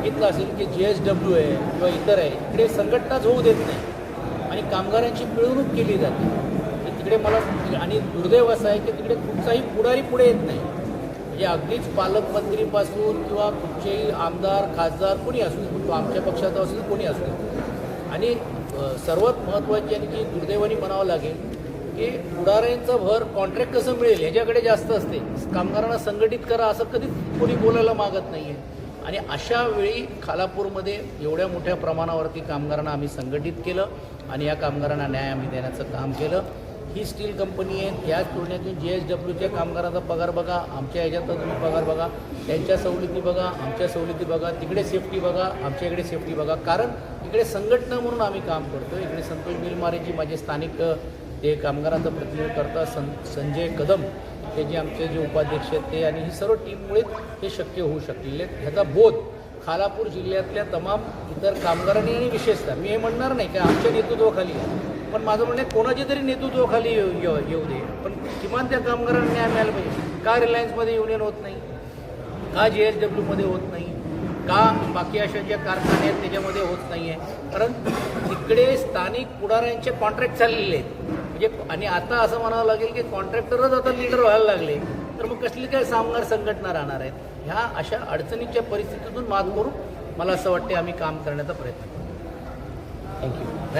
बघितलं असेल की जे एस डब्ल्यू आहे किंवा इतर आहे इकडे संघटनाच होऊ देत नाही. आणि कामगारांची मिळवणूक केली जाते. तिकडे मला आणि दुर्दैव असं आहे की तिकडे कुठचाही पुढारी पुढे येत नाही. म्हणजे अगदीच पालकमंत्रीपासून किंवा कुठचेही आमदार खासदार कोणी असू दे तो आमच्या पक्षाचा असू कोणी असू दे. आणि सर्वात महत्त्वाची आणि की दुर्दैवाने म्हणावं लागेल की पुढाऱ्यांचं भर कॉन्ट्रॅक्ट कसं मिळेल ह्याच्याकडे जास्त असते. कामगारांना संघटित करा असं कधीच कोणी बोलायला मागत नाही आहे आणि अशा वेळी खालापूरमध्ये एवढ्या मोठ्या प्रमाणावरती कामगारांना आम्ही संघटित केलं आणि या कामगारांना न्याय आम्ही देण्याचं काम केलं. ही स्टील कंपनी आहे त्याच तुलनेतून जी एस डब्ल्यूच्या कामगारांचा पगार बघा आमच्या ह्याच्यातला तुम्ही पगार बघा त्यांच्या सवलती बघा आमच्या सवलती बघा तिकडे सेफ्टी बघा आमच्या इकडे सेफ्टी बघा. कारण इकडे संघटना म्हणून आम्ही काम करतो इकडे संतोष बिलमारेजी माझे स्थानिक ते कामगारांचं प्रतिनिधित्व करतात सं संजय कदम. हे जे आमचे जे उपाध्यक्ष आहेत ते आणि ही सर्व टीममुळेच हे शक्य होऊ शकलेले आहेत. ह्याचा बोध खालापूर जिल्ह्यातल्या तमाम इतर कामगारांनी आणि विशेषतः मी हे म्हणणार नाही की आमच्या नेतृत्वाखाली आहे. पण माझं म्हणणं आहे कोणाच्या तरी नेतृत्वाखाली येऊ येऊ- दे. पण किमान त्या कामगारांना न्याय मिळायला पाहिजे. का रिलायन्समध्ये युनियन होत नाही? का जे एस डब्ल्यूमध्ये होत नाही? का बाकी अशा ज्या कारखाने आहेत त्याच्यामध्ये होत नाही आहे कारण तिकडे स्थानिक पुढाऱ्यांचे कॉन्ट्रॅक्ट चाललेले आहेत. म्हणजे आणि आता असं म्हणावं लागेल की कॉन्ट्रॅक्टरच आता लीडर व्हायला लागले. तर मग कसली काय कामगार संघटना राहणार आहेत? ह्या अशा अडचणीच्या परिस्थितीतून मात करून मला असं वाटते आम्ही काम करण्याचा प्रयत्न करू. थँक्यू